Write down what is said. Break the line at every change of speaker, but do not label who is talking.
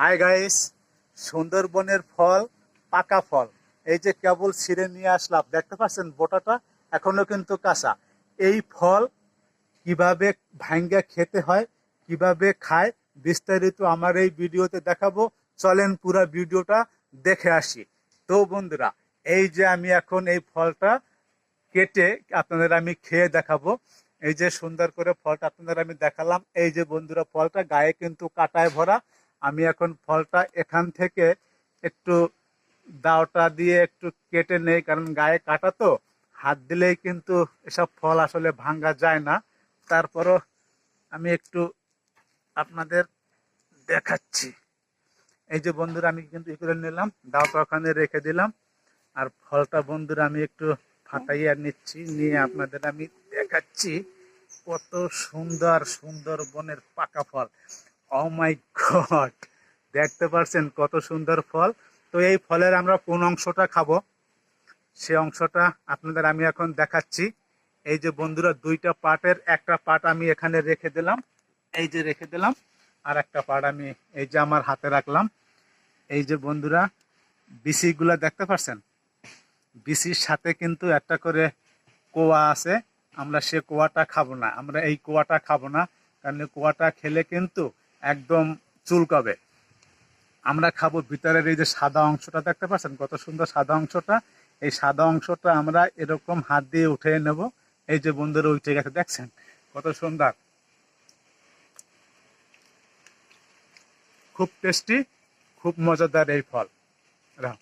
Hi guys সুন্দরবনের ফল, পাকা ফল। এই যে কেবল ছিঁড়ে নিয়ে আসলাম, দেখতে পাচ্ছেন বোটাটা? এখনও কিন্তু কাঁচা। এই ফল কীভাবে ভাঙ্গা খেতে হয়, কীভাবে খায়, বিস্তারিত আমার এই ভিডিওতে দেখাবো। চলেন পুরো ভিডিওটা দেখে আসি। তো বন্ধুরা, এই যে আমি এখন এই ফলটা কেটে আপনাদের আমি খেয়ে দেখাবো। এই যে সুন্দর করে ফলটা আপনাদের আমি দেখালাম। এই যে বন্ধুরা, ফলটা গায়ে কিন্তু কাটায় ভরা। আমি এখন ফলটা এখান থেকে একটু দাওটা দিয়ে একটু কেটে নেই, কারণ গায়ে কাটা তো। হাত দিলেই কিন্তু এসব ফল আসলে ভাঙ্গা যায় না। তারপরও আমি একটু আপনাদের দেখাচ্ছি। এই যে বন্ধুরা, আমি কিন্তু করে নিলাম, দাওটা ওখানে রেখে দিলাম। আর ফলটা বন্ধুরা, আমি একটু ফাটাইয়া নিচ্ছি, নিয়ে আপনাদের আমি দেখাচ্ছি। কত সুন্দর সুন্দর বনের পাকা ফল। ও মাই গড দেখতে পাচ্ছেন কত সুন্দর ফল। তো এই ফলের আমরা কোন অংশটা খাব? সে অংশটা আপনাদের আমি এখন দেখাচ্ছি। এই যে বন্ধুরা, দুইটা পার্টের একটা পার্ট আমি এখানে রেখে দিলাম। এই যে রেখে দিলাম, আর একটা পার্ট আমি এই যে আমার হাতে রাখলাম। এই যে বন্ধুরা, বিসিগুলা দেখতে পাচ্ছেন বিসির সাথে কিন্তু একটা করে কোয়া আছে। আমরা সে কোয়াটা খাব না। আমরা এই কোয়াটা খাব না। কারণ কোয়াটা খেলে কিন্তু একদম চুলকাবে। আমরা খাব ভিতরের এই যে সাদা অংশটা দেখতে পাচ্ছেন? কত সুন্দর সাদা অংশটা। এই সাদা অংশটা আমরা এরকম হাত দিয়ে উঠে নেব। এই যে বন্ধুরা উঠে গেছে, দেখছেন? কত সুন্দর। খুব টেস্টি, খুব মজাদার এই ফল। রাখ।